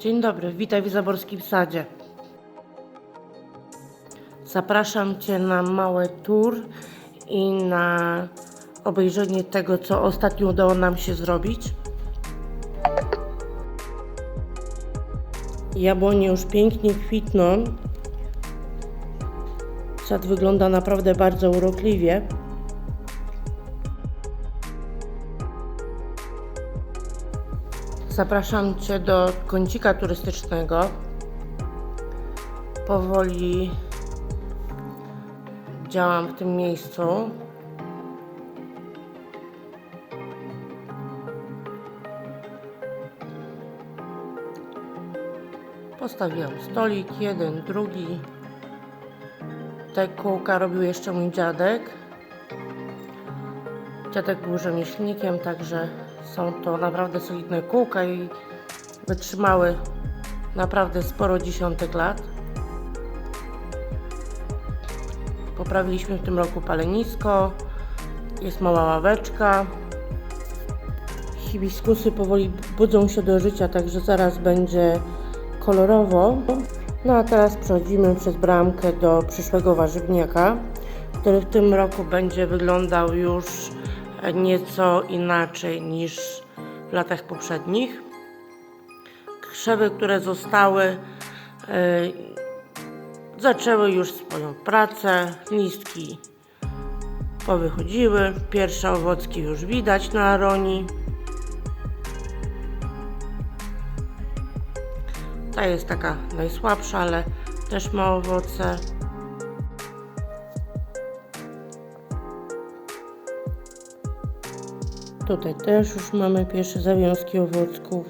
Dzień dobry, witaj w Zaborskim Sadzie. Zapraszam Cię na mały tour i na obejrzenie tego, co ostatnio udało nam się zrobić. Jabłonie już pięknie kwitną. Sad wygląda naprawdę bardzo urokliwie. Zapraszam Cię do kącika turystycznego. Powoli działam w tym miejscu. Postawiłam stolik, jeden, drugi. Te kółka robił jeszcze mój dziadek. Dziadek był rzemieślnikiem, także są to naprawdę solidne kółka i wytrzymały naprawdę sporo dziesiątek lat. Poprawiliśmy w tym roku palenisko, jest mała ławeczka. Hibiskusy powoli budzą się do życia, także zaraz będzie kolorowo. No a teraz przechodzimy przez bramkę do przyszłego warzywniaka, który w tym roku będzie wyglądał już nieco inaczej niż w latach poprzednich. Krzewy, które zostały, y, zaczęły już swoją pracę, listki powychodziły, pierwsze owocki już widać na aronii. Ta jest taka najsłabsza, ale też ma owoce. Tutaj też już mamy pierwsze zawiązki owocków.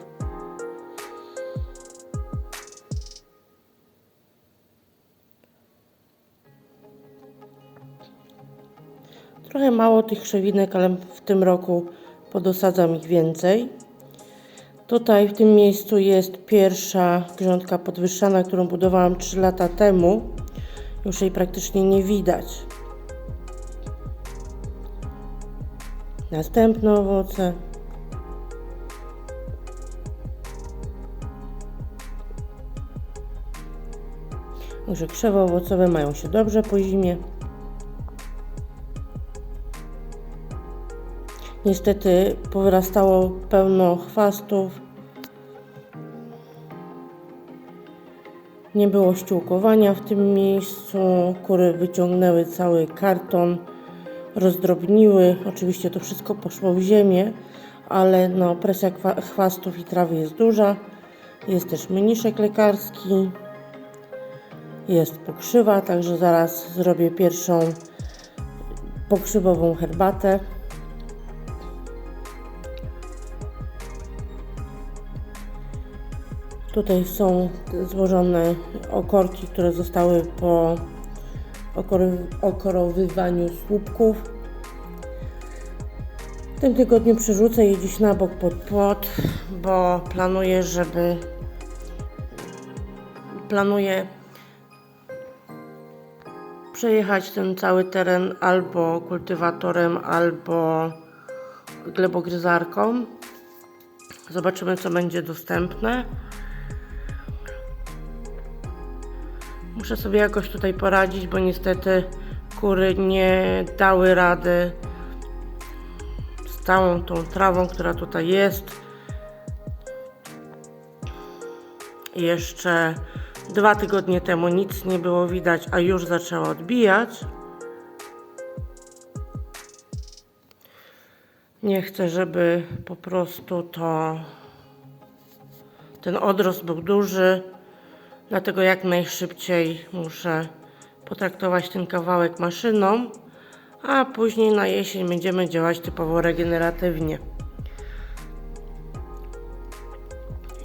Trochę mało tych krzewinek, ale w tym roku podosadzam ich więcej. Tutaj w tym miejscu jest pierwsza grządka podwyższana, którą budowałam 3 lata temu. Już jej praktycznie nie widać. Następne owoce. Także krzewy owocowe mają się dobrze po zimie. Niestety powyrastało pełno chwastów. Nie było ściółkowania w tym miejscu. Kury wyciągnęły cały karton, rozdrobniły. Oczywiście to wszystko poszło w ziemię, ale no, presja chwastów i trawy jest duża. Jest też mniszek lekarski. Jest pokrzywa, także zaraz zrobię pierwszą pokrzywową herbatę. Tutaj są złożone okorki, które zostały po okorowywaniu słupków. W tym tygodniu przerzucę je dziś na bok pod płot, bo planuję, żeby planuję przejechać ten cały teren albo kultywatorem, albo glebogryzarką. Zobaczymy, co będzie dostępne. Muszę sobie jakoś tutaj poradzić, bo niestety kury nie dały rady z całą tą trawą, która tutaj jest. Jeszcze dwa tygodnie temu nic nie było widać, a już zaczęła odbijać. Nie chcę, żeby po prostu to ten odrost był duży. Dlatego jak najszybciej muszę potraktować ten kawałek maszyną, a później na jesień będziemy działać typowo regeneratywnie.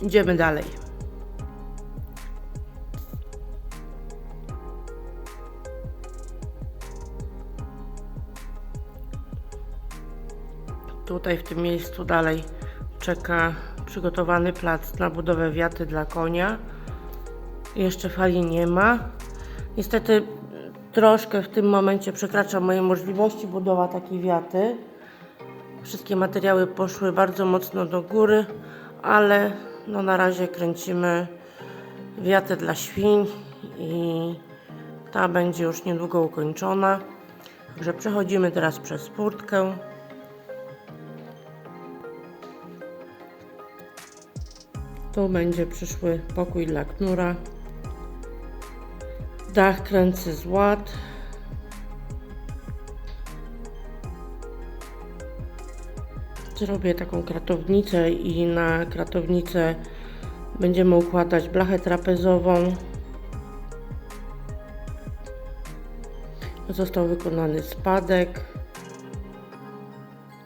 Idziemy dalej. Tutaj w tym miejscu dalej czeka przygotowany plac na budowę wiaty dla konia. Jeszcze fali nie ma. Niestety troszkę w tym momencie przekracza moje możliwości budowa takiej wiaty. Wszystkie materiały poszły bardzo mocno do góry, ale no na razie kręcimy wiatę dla świń i ta będzie już niedługo ukończona. Także przechodzimy teraz przez furtkę. Tu będzie przyszły pokój dla knura. Dach kręcę z ład. Zrobię taką kratownicę i na kratownicę będziemy układać blachę trapezową. Został wykonany spadek,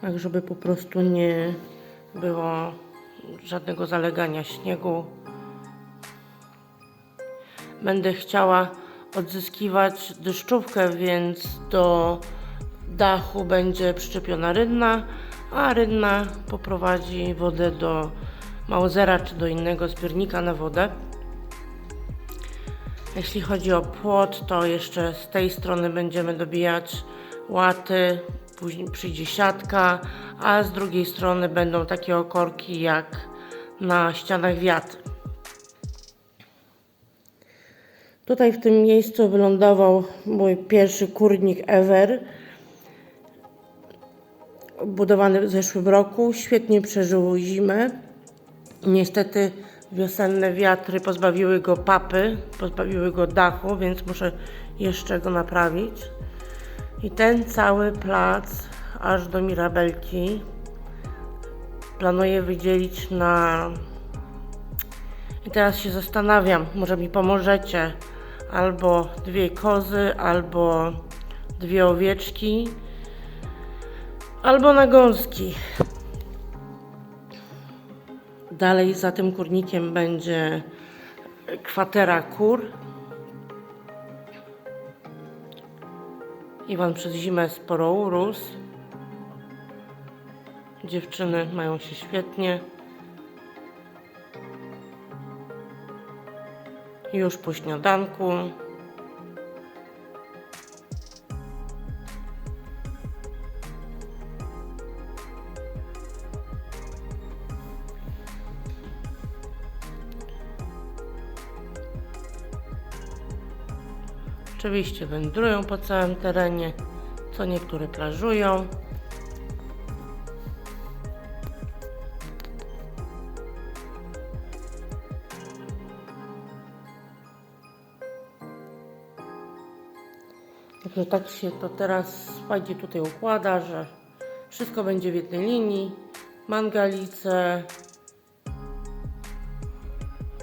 tak żeby po prostu nie było żadnego zalegania śniegu. Będę chciała odzyskiwać deszczówkę, więc do dachu będzie przyczepiona rynna, a rynna poprowadzi wodę do Mausera czy do innego zbiornika na wodę. Jeśli chodzi o płot, to jeszcze z tej strony będziemy dobijać łaty, później przyjdzie siatka, a z drugiej strony będą takie okorki jak na ścianach wiatr. Tutaj w tym miejscu wylądował mój pierwszy kurnik ever, budowany w zeszłym roku. Świetnie przeżył zimę. Niestety wiosenne wiatry pozbawiły go papy, pozbawiły go dachu, więc muszę jeszcze go naprawić. I ten cały plac aż do Mirabelki planuję wydzielić na. I teraz się zastanawiam, może mi pomożecie. Albo dwie kozy, albo dwie owieczki, albo na gąski. Dalej za tym kurnikiem będzie kwatera kur. Iwan przez zimę sporo urósł. Dziewczyny mają się świetnie. Już po śniadanku. Oczywiście wędrują po całym terenie, co niektóre plażują. Także tak się to teraz fajnie tutaj układa, że wszystko będzie w jednej linii. Mangalice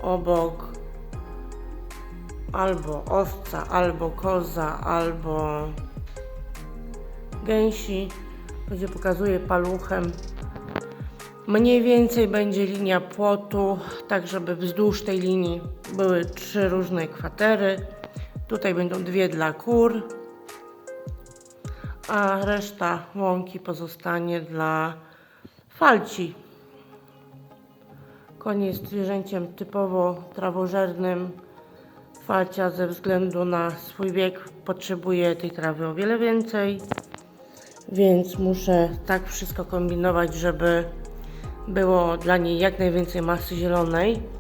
obok albo owca, albo koza, albo gęsi. Będzie pokazuje paluchem. Mniej więcej będzie linia płotu, tak żeby wzdłuż tej linii były trzy różne kwatery. Tutaj będą dwie dla kur, a reszta łąki pozostanie dla falci. Koń jest zwierzęciem typowo trawożernym. Falcia ze względu na swój wiek potrzebuje tej trawy o wiele więcej, więc muszę tak wszystko kombinować, żeby było dla niej jak najwięcej masy zielonej.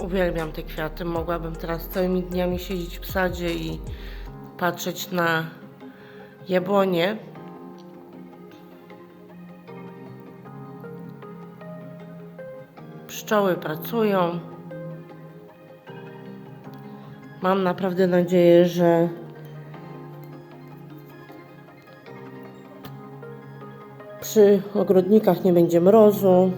Uwielbiam te kwiaty. Mogłabym teraz całymi dniami siedzieć w sadzie i patrzeć na jabłonie. Pszczoły pracują. Mam naprawdę nadzieję, że przy ogrodnikach nie będzie mrozu.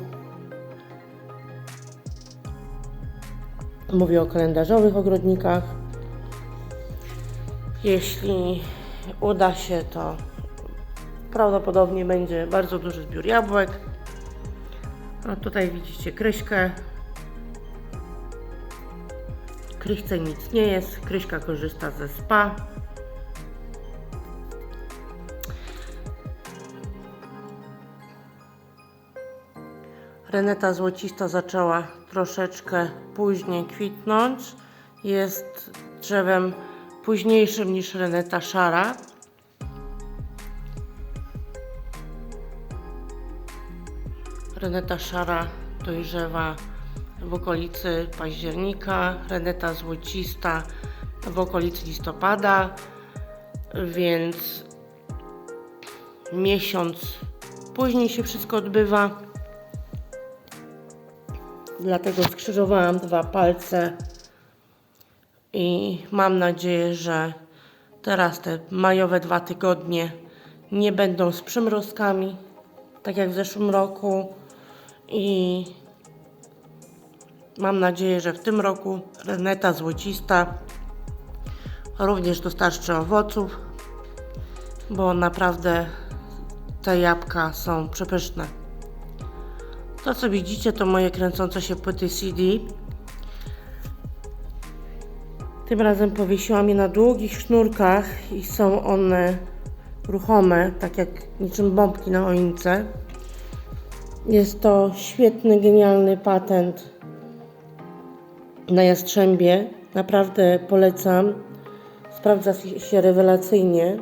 Mówię o kalendarzowych ogrodnikach. Jeśli uda się, to prawdopodobnie będzie bardzo duży zbiór jabłek. A tutaj widzicie kryśkę. Kryśce nic nie jest. Kryśka korzysta ze spa. Reneta złocista zaczęła troszeczkę później kwitnąć. Jest drzewem późniejszym niż reneta szara. Reneta szara dojrzewa w okolicy października, reneta złocista w okolicy listopada, więc miesiąc później się wszystko odbywa. Dlatego skrzyżowałam dwa palce i mam nadzieję, że teraz te majowe dwa tygodnie nie będą z przymrozkami, tak jak w zeszłym roku. I mam nadzieję, że w tym roku reneta złocista również dostarczy owoców, bo naprawdę te jabłka są przepyszne. To co widzicie to moje kręcące się płyty CD. Tym razem powiesiłam je na długich sznurkach i są one ruchome, tak jak niczym bombki na choince. Jest to świetny, genialny patent na Jastrzębie. Naprawdę polecam. Sprawdza się rewelacyjnie.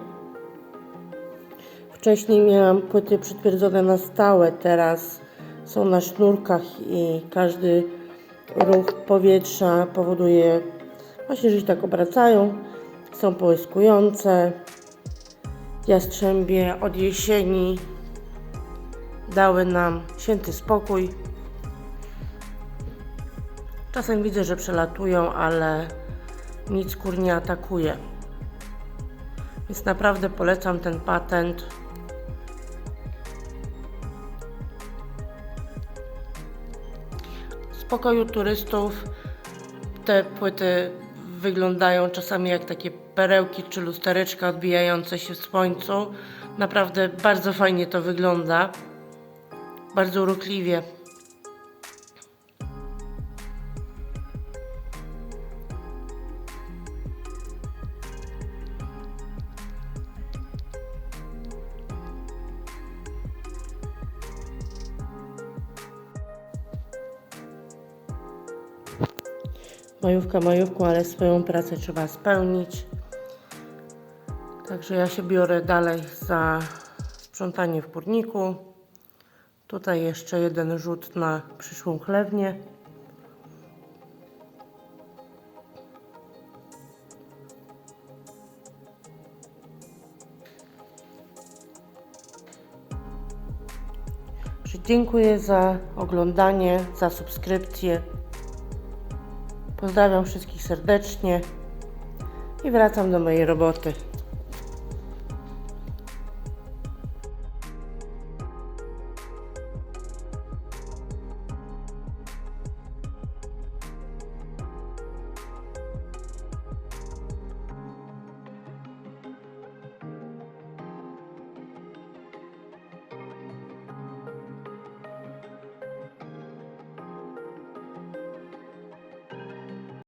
Wcześniej miałam płyty przytwierdzone na stałe, teraz są na sznurkach i każdy ruch powietrza powoduje właśnie, że się tak obracają. Są połyskujące. Jastrzębie od jesieni dały nam święty spokój. Czasem widzę, że przelatują, ale nic kur nie atakuje. Więc naprawdę polecam ten patent. Pokoju turystów te płyty wyglądają czasami jak takie perełki czy lustereczka odbijające się w słońcu. Naprawdę bardzo fajnie to wygląda. Bardzo urokliwie. Majówka majówką, ale swoją pracę trzeba spełnić. Także ja się biorę dalej za sprzątanie w kurniku. Tutaj jeszcze jeden rzut na przyszłą chlewnię. Dziękuję za oglądanie, za subskrypcję. Pozdrawiam wszystkich serdecznie i wracam do mojej roboty.